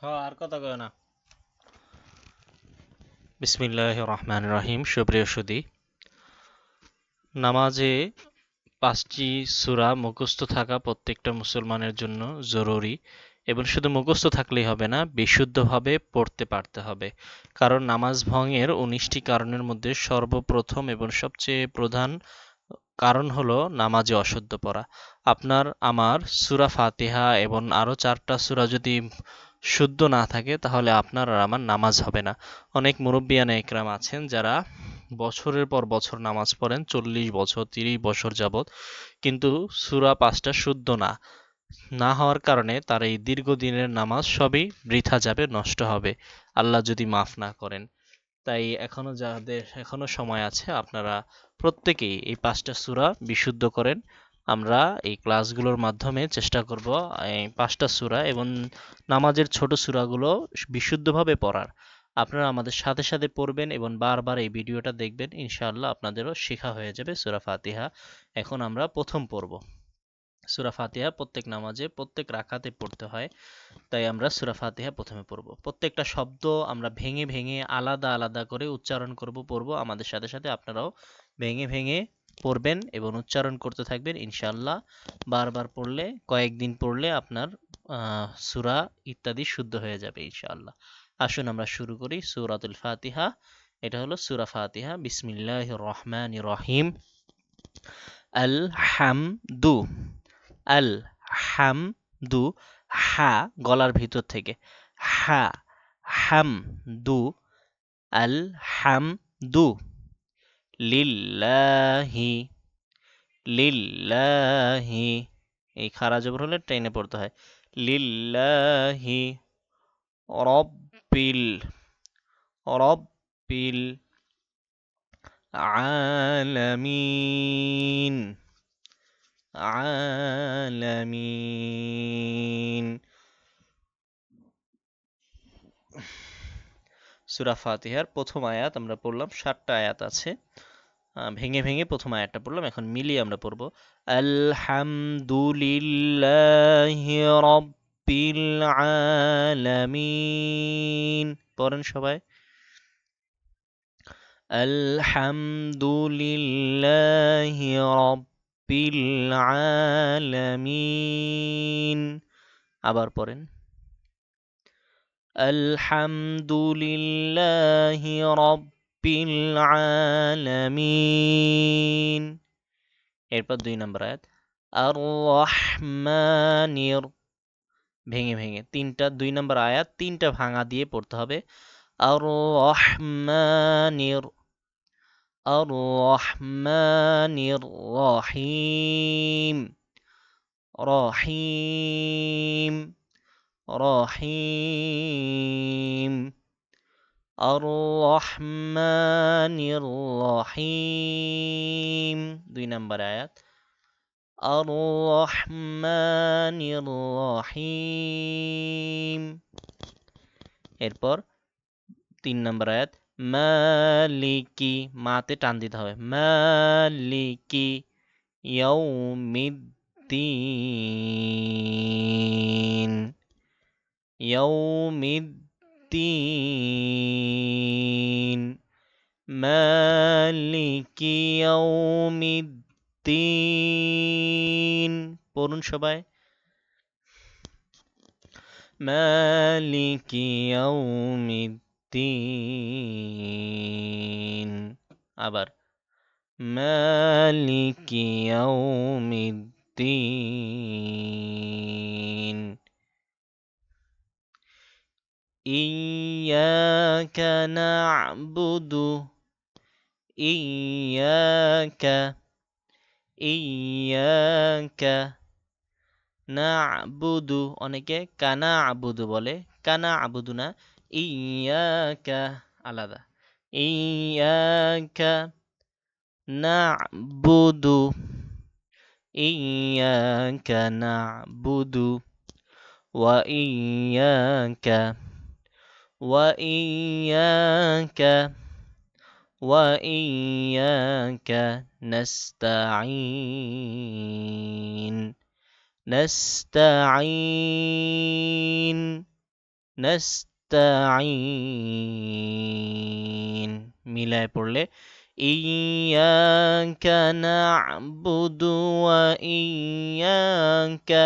হ্যাঁ আর কথা কয় না। বিসমিল্লাহ রহমান রহিম, সুপ্রিয় সুদী। নামাজে পাঁচটি সূরা মুখস্থ থাকা প্রত্যেকটা মুসলমানের জন্য জরুরি এবং শুধু মুখস্থ থাকলেই হবে না, বিশুদ্ধভাবে পড়তে পারতে হবে। কারণ নামাজ ভঙ্গের উনিশটি কারণের মধ্যে সর্বপ্রথম এবং সবচেয়ে প্রধান কারণ হলো নামাজে অশুদ্ধ পড়া। আপনার, আমার সুরা ফাতিহা এবং আরও চারটা সুরা যদি শুদ্ধ না থাকে, তাহলে আপনার আর আমার নামাজ হবে না। অনেক মুরব্বিয়ানে একরাম আছেন যারা বছরের পর বছর নামাজ পড়েন, চল্লিশ বছর, তিরিশ বছর যাবৎ, কিন্তু সুরা পাঁচটা শুদ্ধ না। না হওয়ার কারণে তার এই দীর্ঘদিনের নামাজ সবই বৃথা যাবে, নষ্ট হবে। আল্লাহ যদি মাফ না করেন। তাই এখনও যাদের, এখনও সময় আছে, আপনারা প্রত্যেকেই এই পাঁচটা সুরা বিশুদ্ধ করেন। আমরা এই ক্লাসগুলোর মাধ্যমে চেষ্টা করব, এই পাঁচটা সূরা এবং নামাজের ছোট সূরাগুলো বিশুদ্ধভাবে পড়ার। আপনারা আমাদের সাথে সাথে পড়বেন এবং বারবার এই ভিডিওটা দেখবেন, ইনশাআল্লাহ আপনাদেরও শেখা হয়ে যাবে সূরা ফাতিহা। এখন আমরা প্রথম পড়ব। সুরা ফাতিহা প্রত্যেক নামাজে, প্রত্যেক রাখাতে পড়তে হয়, তাই আমরা সূরা ফাতিহা প্রথমে পড়ব। প্রত্যেকটা শব্দ আমরা ভেঙে ভেঙে আলাদা আলাদা করে উচ্চারণ করব, পড়ব। আমাদের সাথে সাথে আপনারাও ভেঙে ভেঙে পড়বেন এবং উচ্চারণ করতে থাকবেন, ইনশাআল্লাহ। বারবার পড়লে, কয়েকদিন পড়লে আপনার সূরা ইত্যাদি শুদ্ধ হয়ে যাবে, ইনশাআল্লাহ। আসুন আমরা শুরু করি সূরাতুল ফাতিহা। এটা হলো সূরা ফাতিহা। বিসমিল্লাহির রহমানির রহিম আল হামদু আল হামদু হা, গলার ভিতর থেকে। হা হাম দু আল হাম দু লিল্লাহি লিল্লাহি। এই খারা জবর হলে ট্রেনে পড়তে হয়। লিল্লাহি রব্বিল রব্বিল আলামিন আলামিন। সুরা ফাতিহার প্রথম আয়াত আমরা পড়লাম, সাতটা আয়াত আছে। ভেঙে ভেঙে প্রথম আয়াতটা পড়লাম, এখন মিলিয়ে আমরা পড়ব। আলহামদুলিল্লাহি রব্বিল আলামিন। পড়েন সবাই। আলহামদুলিল্লাহি রব্বিল আলামিন। আবার পড়েন। আলহামদুলিল্লাহি রব্বিল আলামিন। এরপর দুই নম্বর আয়াত আর রহমানির ভেঙে ভেঙে, তিনটা, দুই নম্বর আয়াত, তিনটা ভাঙা দিয়ে পড়তে হবে। আর রহমানির আর রহমানির রহিম রহিম। আর রহমানির রহিম দুই নম্বর আয়াত। রহমানির রহিম এরপর তিন নম্বর আয়াত। মালিকি, মাতে টান দিতে হবে। মালিকি ইয়াউমিদ্দিন। ইয়াউমিদ্দিন মালিকি ইয়াউমিদ্দিন পড়ুন সবাই। মালিকি ইয়াউমিদ্দিন আবার। মালিকি ইয়াউমিদ্দিন إياك نعبد إياك إياك নাবুদু অনেকে কানা আবুদু বলে কানা আবুদু না ইয়াকা আলাদা ইয়াকা নাবুদু ইয়াকা নাবুদু ওয়া ইয়াকা ওয়া ইয়াকা وإياك نستعين نستعين নাস্তাঈন মিলায় পড়লে ইয়াকা না'বুদু ওয়া ইয়াকা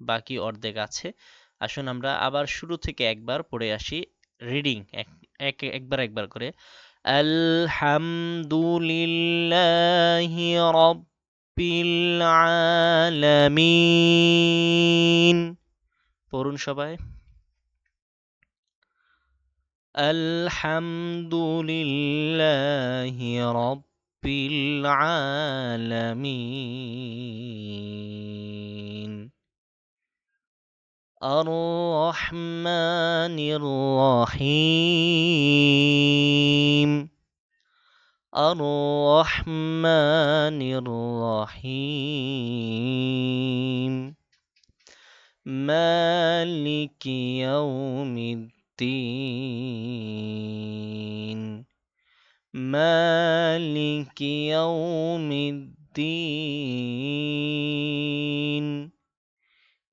বাকি অর্ধেক আছে। আসুন আমরা আবার শুরু থেকে একবার পড়ে আসি রিডিং এক, এক- একবার একবার করে। আলহামদুলিল্লাহি রাব্বিল আলামিন। পড়ুন সবাই। আলহামদুলিল্লাহি রাব্বিল আলামিন। الرحمن الرحيم. الرحمن الرحيم. مالك يوم الدين. مالك يوم الدين.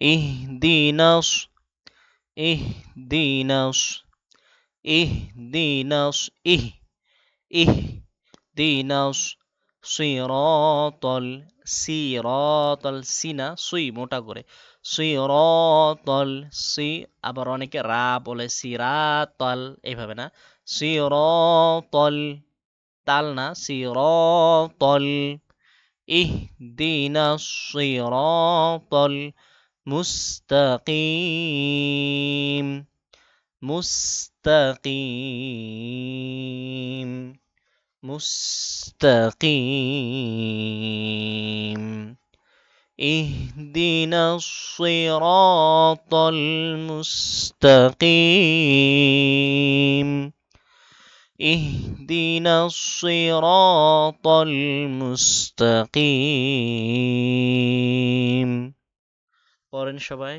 ইহদিনস ইহদিনস ইহদিনস ইহ ইহদিনাস সিরাতাল সিরাতাল সিনা সুই মোটা করে। সিরাতাল সি আবার অনেকে রা বলে সিরাতাল এইভাবে না। সিরাতাল তাল না সিরাতাল ইহদিনাস সিরাতাল مستقيم. مستقيم. مستقيم. اهدنا الصراط المستقيم. اهدنا الصراط المستقيم. পড়েন সবাই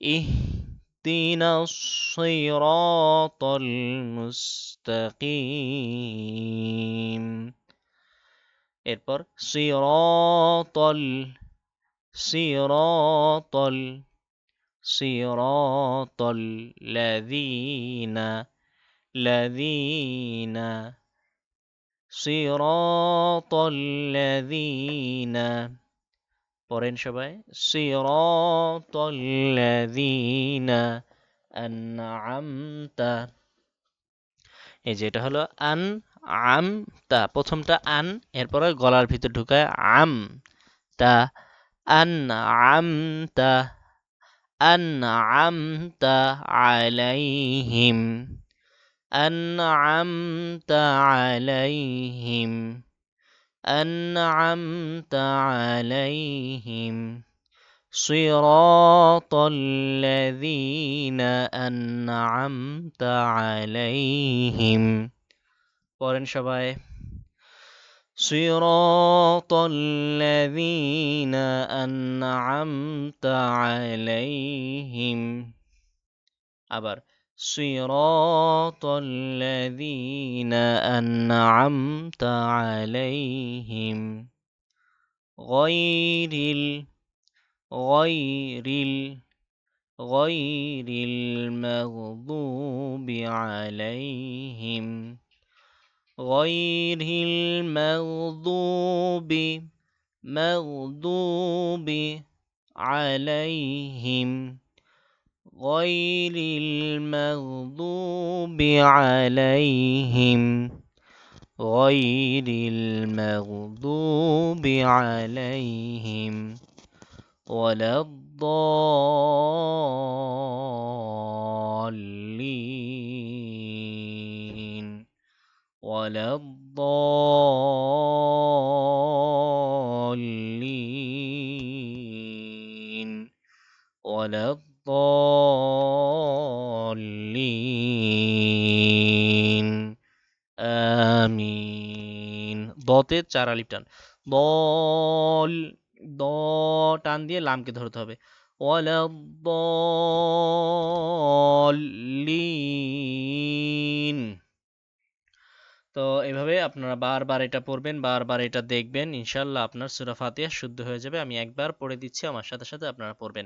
اهدنا الصراط المستقيم এরপর সিরাতাল সিরাতাল সিরাতাল লাযীনা লাযীনা সিরাতাল লাযীনা পড়েন সবাই সিরাতাল লাযীনা আনআমতা। এই যে এটা হলো আন আম তা প্রথমটা আন, এরপরে গলার ভিতর ঢুকায় আম তা আন আম তা আন আম তা আলাইহিম আন আম তা আলাইহিম। أنعمت عليهم صراط الذين أنعمت عليهم. قرن شباي صراط الذين أنعمت عليهم। أبر صراط الذين أنعمت عليهم غير غير غير المغضوب عليهم غير المغضوب مغضوب عليهم غير المغضوب عليهم غير المغضوب عليهم ولا الضالين ولا الضالين ولا الضالين. আমিন দতে চার আলিফ টান। দল দ টান দিয়ে লামকে ধরতে হবে। ওয়ালা দলিন তো এভাবে আপনারা বারবার এটা পড়বেন, বারবার এটা দেখবেন ইনশাল্লাহ আপনার সূরা ফাতিহা শুদ্ধ হয়ে যাবে। আমি একবার পড়ে দিচ্ছি, আমার সাথে সাথে আপনারা পড়বেন।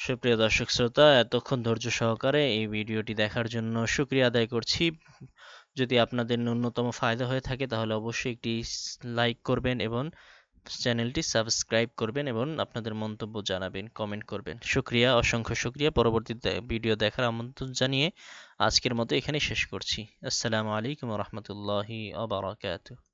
সুপ্রিয় দর্শক শ্রোতা, এতক্ষণ ধৈর্য সহকারে এই ভিডিওটি দেখার জন্য শুক্রিয়া আদায় করছি। যদি আপনাদের ন্যূনতম ফায়দা হয়ে থাকে, তাহলে অবশ্যই একটি লাইক করবেন এবং চ্যানেলটি সাবস্ক্রাইব করবেন এবং আপনাদের মন্তব্য জানাবেন, কমেন্ট করবেন। শুক্রিয়া অসংখ্য শুক্রিয়া পরবর্তী ভিডিও দেখার আমন্ত্রণ জানিয়ে আজকের মতো এখানেই শেষ করছি। আসসালামু আলাইকুম রহমতুল্লাহি আবরাকাতুহ